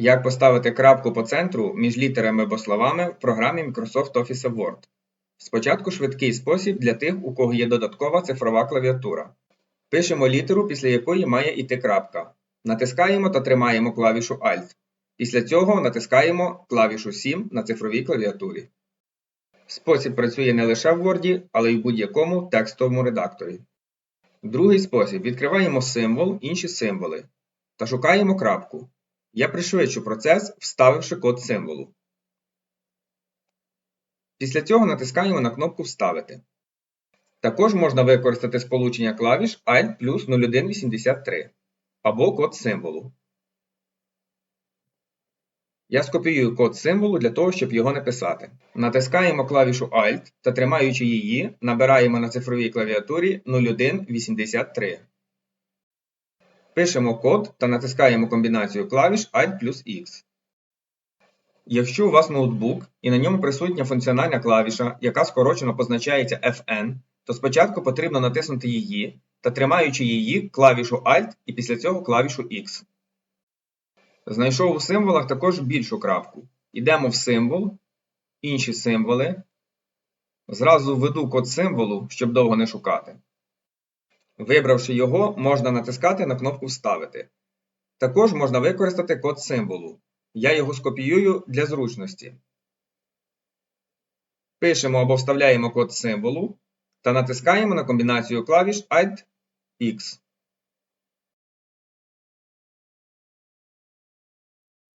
Як поставити крапку по центру між літерами або словами в програмі Microsoft Office Word? Спочатку швидкий спосіб для тих, у кого є додаткова цифрова клавіатура. Пишемо літеру, після якої має йти крапка. Натискаємо та тримаємо клавішу Alt. Після цього натискаємо клавішу 7 на цифровій клавіатурі. Спосіб працює не лише в Word, але й в будь-якому текстовому редакторі. Другий спосіб відкриваємо символ, інші символи та шукаємо крапку. Я пришвидшу процес, вставивши код символу. Після цього натискаємо на кнопку Вставити. Також можна використати сполучення клавіш Alt плюс 0183 або код символу. Я скопіюю код символу для того, щоб його написати. Натискаємо клавішу Alt та тримаючи її, набираємо на цифровій клавіатурі 0183. Пишемо код та натискаємо комбінацію клавіш Alt плюс X. Якщо у вас ноутбук і на ньому присутня функціональна клавіша, яка скорочено позначається Fn, то спочатку потрібно натиснути її та тримаючи її клавішу Alt і після цього клавішу X. Знайшов у символах також більшу крапку. Йдемо в символ, інші символи. Зразу введу код символу, щоб довго не шукати. Вибравши його, можна натискати на кнопку Вставити. Також можна використати код символу. Я його скопіюю для зручності. Пишемо або вставляємо код символу та натискаємо на комбінацію клавіш Alt X.